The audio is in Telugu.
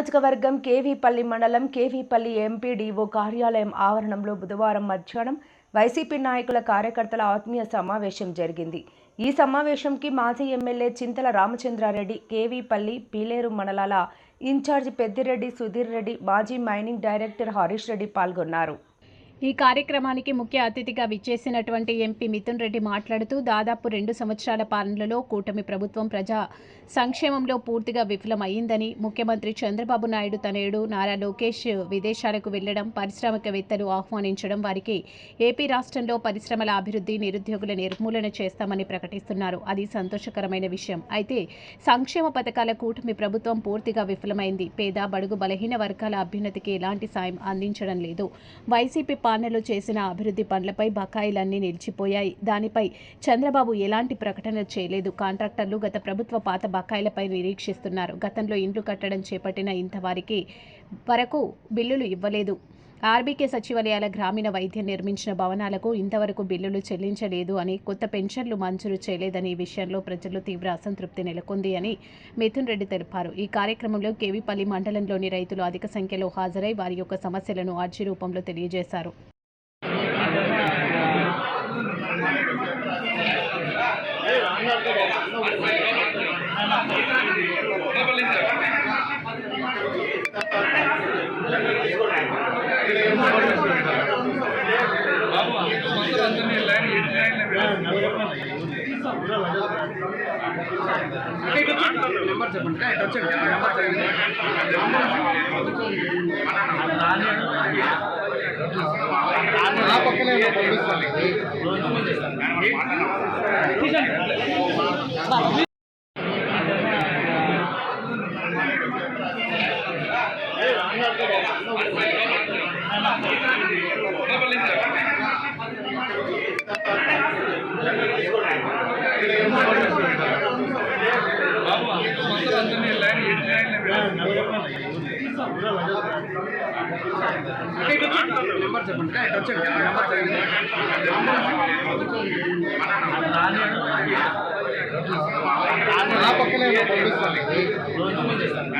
నియోజకవర్గం కేవీపల్లి మండలం కేవీపల్లి ఎంపీడీఓ కార్యాలయం ఆవరణంలో బుధవారం మధ్యాహ్నం వైసీపీ నాయకుల కార్యకర్తల ఆత్మీయ సమావేశం జరిగింది. ఈ సమావేశంకి మాజీ ఎమ్మెల్యే చింతల రామచంద్రారెడ్డి కేవీపల్లి పీలేరు మండలాల ఇన్ఛార్జ్ పెద్దిరెడ్డి సుధీర్ రెడ్డి మాజీ మైనింగ్ డైరెక్టర్ హరీష్ రెడ్డి పాల్గొన్నారు. ఈ కార్యక్రమానికి ముఖ్య అతిథిగా విచ్చేసినటువంటి ఎంపీ మిథున్ రెడ్డి మాట్లాడుతూ దాదాపు రెండు సంవత్సరాల పాలనలో కూటమి ప్రభుత్వం ప్రజా సంక్షేమంలో పూర్తిగా విఫలమైందని ముఖ్యమంత్రి చంద్రబాబు నాయుడు తనయుడు నారా లోకేష్ విదేశాలకు వెళ్ళడం పారిశ్రామికవేత్తలు ఆహ్వానించడం వారికి ఏపీ రాష్ట్రంలో పరిశ్రమల అభివృద్ధి నిరుద్యోగుల నిర్మూలన చేస్తామని ప్రకటిస్తున్నారు. అది సంతోషకరమైన విషయం. అయితే సంక్షేమ పథకాల కూటమి ప్రభుత్వం పూర్తిగా విఫలమైంది. పేద బడుగు బలహీన వర్గాల అభ్యున్నతికి ఎలాంటి సాయం అందించడం లేదు. వైసీపీ పాలనలో చేసిన అభివృద్ధి పనులపై బకాయిలన్నీ నిలిచిపోయాయి. దానిపై చంద్రబాబు ఎలాంటి ప్రకటన చేయలేదు. కాంట్రాక్టర్లు గత ప్రభుత్వ పాత బకాయిలపై నిరీక్షిస్తున్నారు. గతంలో ఇండ్లు కట్టడం చేపట్టిన ఇంతవారికి వరకు బిల్లులు ఇవ్వలేదు. ఆర్బీకే సచివాలయాల గ్రామీణ వైద్యం నిర్మించిన భవనాలకు ఇంతవరకు బిల్లులు చెల్లించలేదు అని కొత్త పెన్షన్లు మంజూరు చేయలేదని ఈ విషయంలో ప్రజలు తీవ్ర అసంతృప్తి నెలకొంది అని మిథున్ రెడ్డి తెలిపారు. ఈ కార్యక్రమంలో కేవీపల్లి మండలంలోని రైతులు అధిక సంఖ్యలో హాజరై వారి యొక్క సమస్యలను అర్జీ రూపంలో తెలియజేశారు. నెంబర్ చెప్పండి ఆ పక్కనే పంపిస్తాను నెంబర్ చెప్పండి వచ్చండి నెంబర్ చెప్పండి ఆ పక్కనే పంపిస్తాను